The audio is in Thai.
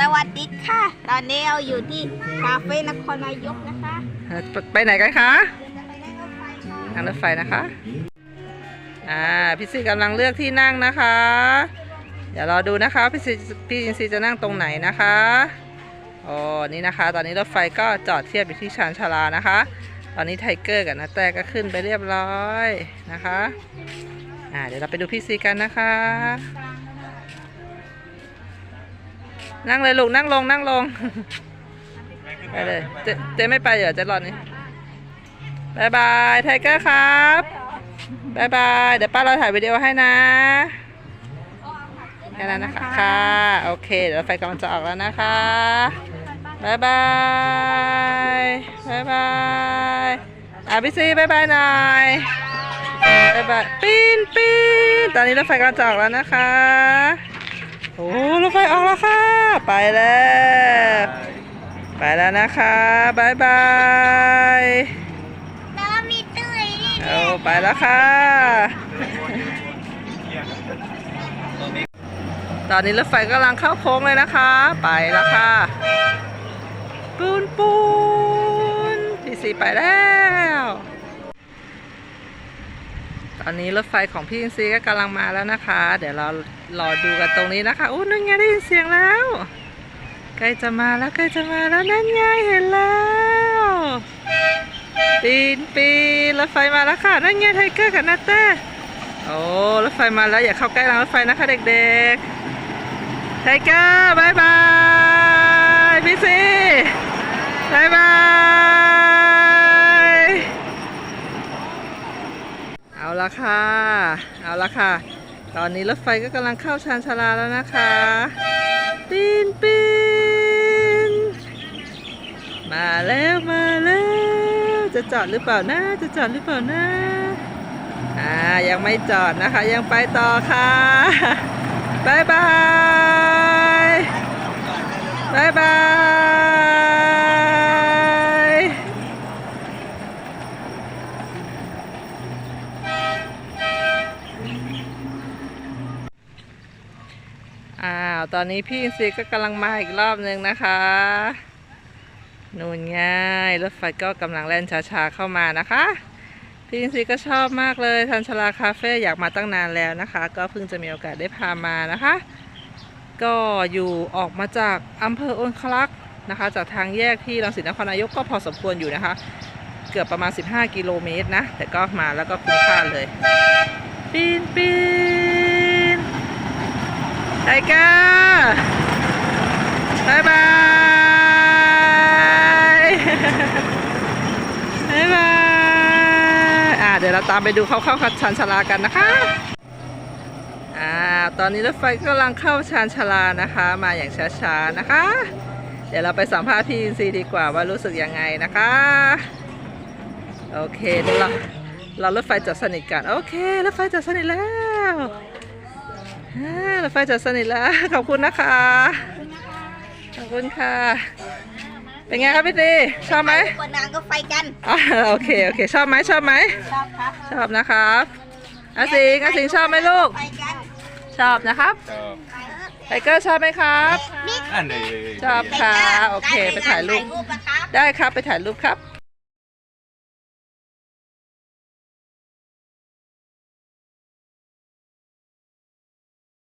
สวัสดีค่ะ ตอนนี้เราอยู่ที่คาเฟ่นครนายกนะคะไปไหนกันคะนั่งรถไฟค่ะนั่งรถไฟนะคะ อ่า พี่ซีกำลังเลือกที่นั่งนะคะ เดี๋ยวรอดูนะคะพี่ซีพี่อินซีจะนั่งตรงไหนนะคะอ๋อนี่นะคะ ตอนนี้รถไฟก็จอดเทียบอยู่ที่ชานชาลานะคะ ตอนนี้ไทเกอร์กับนาแต่ก็ขึ้นไปเรียบร้อยนะคะ อ่า เดี๋ยวเราไปดูพี่ซีกันนะคะ นั่งเลยลูกนั่งลงนั่งลงไปเลยเจเจ๊ไม่ไปเหรอเจ๊รอนี่บายบายไทเกอร์ครับบายบายเดี๋ยวป้าเราถ่ายวิดีโอให้นะแค่นั้นนะคะค่ะโอเค เดี๋ยวรถไฟกำลังจะออกแล้วนะคะบายบายบายบายอะพี่ซีบายบายหน่อยบายบายปีนปีนตอนนี้รถไฟกำลังจะออกแล้วนะคะโอ้รถไฟออกแล้วค่ะ ไปแล้ว ไปแล้วนะคะบายบายแล้วมีตู้นี่เอาไปแล้วค่ะ ตอนนี้รถไฟกำลังเข้าโค้งเลยนะคะ ไปแล้วค่ะปูนปูนพี่สีไปแล้ว ตอนนี้รถไฟของพี่อินซีก็กำลังมาแล้วนะคะ เดี๋ยวเรารอดูกันตรงนี้นะคะอู้นั่นไงได้ยินเสียงแล้ว ใกล้จะมาแล้วใกล้จะมาแล้วนั่นไงเห็นแล้วปีนปีนรถไฟมาแล้วค่ะนั่นไงไทเกอร์กับนาเต้โอ้รถไฟมาแล้วอย่าเข้าใกล้รางรถไฟนะคะเด็กๆไทเกอร์บายบายพี่ซีบายบายเอาละค่ะเอาละค่ะ ตอนนี้รถไฟก็กำลังเข้าชานชาลาแล้วนะคะปีนปีน มาแล้วมาแล้ว จอดหรือเปล่านะจะจอดหรือเปล่านะอ่ายังไม่จอดนะคะ ยังไปต่อค่ะบายบายบายบายอ้าว ตอนนี้พี่อินซีก็กำลังมาอีกรอบนึงนะคะ นู่นง่ายรถไฟก็กำลังแล่นช้าๆเข้ามานะคะพี่อินซีก็ชอบมากเลยทันชลาคาเฟ่อยากมาตั้งนานแล้วนะคะ ก็เพิ่งจะมีโอกาสได้พามานะคะ ก็อยู่ออกมาจากอำเภอโอนคลักนะคะ จากทางแยกที่รังสิตนครนายกก็พอสมควรอยู่นะคะ เกือบประมาณ 15 กิโลเมตรนะ แต่ก็มาแล้วก็คุ้มค่าเลย ปีนปีนไทกอร์บาบายบายบายอ่า เดี๋ยวเราตามไปดูเขาเข้าชานชาลากันนะคะอ่าตอนนี้รถไฟกำลังเข้าชานชาลานะคะ มาอย่างช้าๆนะคะ เดี๋ยวเราไปสัมภาษณ์พี่อินซีดีกว่าว่ารู้สึกยังไงนะคะ โอเคเดี๋ยวเราเรารถไฟจอดสนิทกัน โอเครถไฟจอดสนิทแล้วรถไฟจอดสนิทแล้ว ขอบคุณนะคะ ขอบคุณค่ะ เป็นไงครับพี่ตีชอบไหมบนนางก็ไฟกันอ่าโอเคโอเคชอบไหมชอบไหมชอบครับชอบนะครับอาสิงอาสิงชอบไหมลูก ไฟกันชอบนะครับไทเกอร์ชอบไหมครับบิ๊กอันนี้ ชอบค่ะโอเคไปถ่ายรูปถ่ายรูปนะครับได้ครับไปถ่ายรูปครับ